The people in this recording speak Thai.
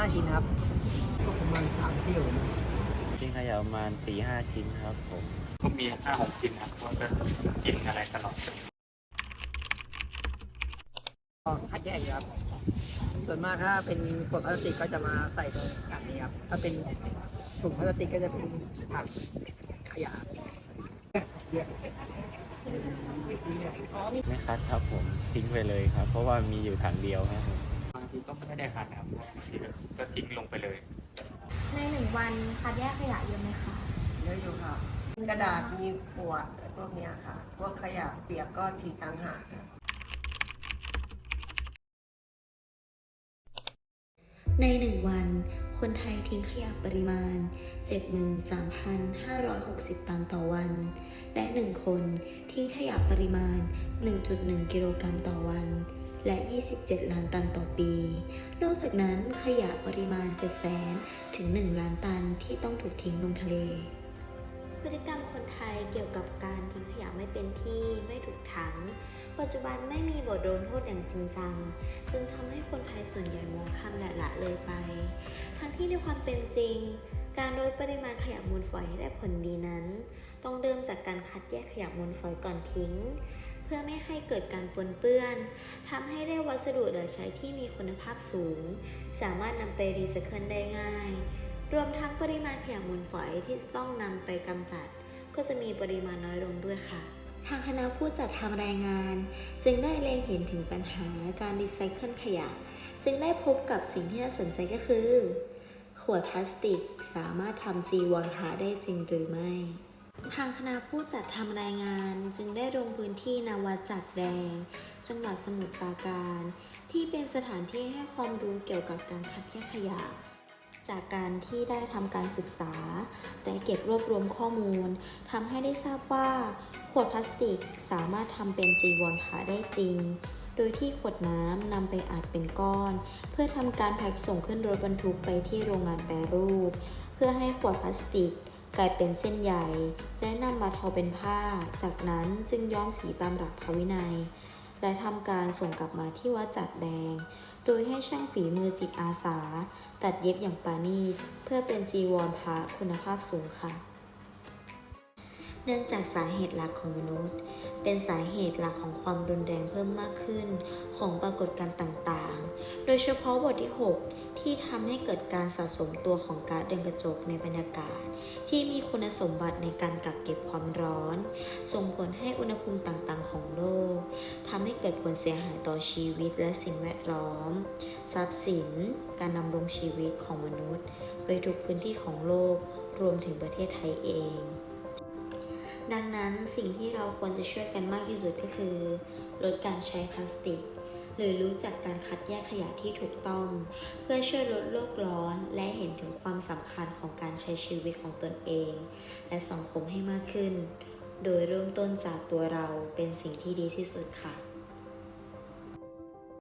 ห้าชิ้นครับ ก็ประมาณสามเที่ยวนะทิ้งขยะประมาณสี่ห้าชิ้นครับผมก็มีห้าหกชิ้นครับเพราะว่าก็กินอะไรตลอดก็คัดแยกอยู่ครับ ส่วนมากถ้าเป็นขวดพลาสติกก็จะมาใส่ตรงกลางนี้ครับ ถ้าเป็นถุงพลาสติกก็จะเป็นถังขยะไม่คัดครับผมทิ้งไปเลยครับ เพราะว่ามีอยู่ถังเดียวครับผม บางทีก็ไม่ได้คัดนะครับเพราะว่าบางทีก็ทิ้งลงไปเลย ในหนึ่งวันคัดแยกขยะเยอะไหมคะ เยอะอยู่ค่ะ กระดาษมีขวดพวกเนี้ยค่ะ พวกขยะเปียกก็ทีต่างหากค่ะ ในหนึ่งวัน คนไทยทิ้งขยะปริมาณ 73,560 ตันต่อวัน และ 1 คนทิ้งขยะปริมาณ 1.1 กิโลกรัมต่อวัน และ 27 ล้านตันต่อปี นอกจากนั้นขยะปริมาณ7 0 0 0 0ถึง 1 ล้านตันที่ต้องถูกทิ้งลงทะเล พฤติกรรมคนไทยเกี่ยวกับการทิ้งขยะไม่เป็นที่ไม่ถูกถัง ปัจจุบันไม่มีบทลงโทษอย่างจริงจัง จึงทำให้คนไทยส่วนใหญ่มองข้ามและละเลยไป ทั้งที่ในความเป็นจริงการลดปริมาณขยะมูลฝอยให้ได้ผลดีนั้น ต้องเริ่มจากการคัดแยกขยะมูลฝอยก่อนทิ้ง พื่อไม่ให้เกิดการปนเปื้อนทำให้ได้วัสดุเหลือใช้ที่มีคุณภาพสูง สามารถนำไปรีไซเคิลได้ง่าย รวมทั้งปริมาณขยะมูลฝอยที่ต้องนำไปกำจัด ก็จะมีปริมาณน้อยลงด้วยค่ะ ทางคณะผู้จัดทำรายงาน จึงได้เล็งเห็นถึงปัญหาการรีไซเคิลขยะ จึงได้พบกับสิ่งที่น่าสนใจก็คือ ขวดพลาสติกสามารถทำจีวรพระได้จริงหรือไม่ ทางคณะผู้จัดทำรายงานจึงได้ลงพื้นที่นวัดจักแดง จังหวัดสมุทรปราการ ที่เป็นสถานที่ให้ความรู้เกี่ยวกับการคัดแยกขยะ จากการที่ได้ทำการศึกษา และเก็บรวบรวมข้อมูลทำให้ได้ทราบว่า ขวดพลาสติกสามารถทำเป็นจีวรผ้าได้จริง โดยที่ขวดน้ำนำไปอัดเป็นก้อน เพื่อทำการแพ็คส่งขึ้นรถบรรทุกไปที่โรงงานแปรรูป เพื่อให้ขวดพลาสติก กลายเป็นเส้นใยและนำมาทอเป็นผ้า จากนั้นจึงย้อมสีตามหลักพระวินัย และทำการส่งกลับมาที่วัดจัดแดง โดยให้ช่างฝีมือจิตอาสา ตัดเย็บอย่างปราณีตเพื่อเป็นจีวรพระคุณภาพสูงค่ะ เนื่องจากสาเหตุหลักของมนุษย์ เป็นสาเหตุหลักของความรุนแรงเพิ่มมากขึ้น ของปรากฏการณ์ต่างๆ โดยเฉพาะบทที่ 6 ที่ทำให้เกิดการสะสมตัวของก๊าซเรือนกระจกในบรรยากาศ ที่มีคุณสมบัติในการกักเก็บความร้อน ส่งผลให้อุณหภูมิต่างๆ ของโลกทำให้เกิดผลเสียหายต่อชีวิตและสิ่งแวดล้อม ทรัพย์สิน การดำรงชีวิตของมนุษย์ ไปทุกพื้นที่ของโลกรวมถึงประเทศไทยเอง ดังนั้นสิ่งที่เราควรจะช่วยกันมากที่สุดก็คือ ลดการใช้พลาสติก หรือรู้จักการคัดแยกขยะที่ถูกต้อง เพื่อช่วยลดโลกร้อนและเห็นถึงความสำคัญของการใช้ชีวิตของตนเอง และสังคมให้มากขึ้น โดยเริ่มต้นจากตัวเราเป็นสิ่งที่ดีที่สุดค่ะ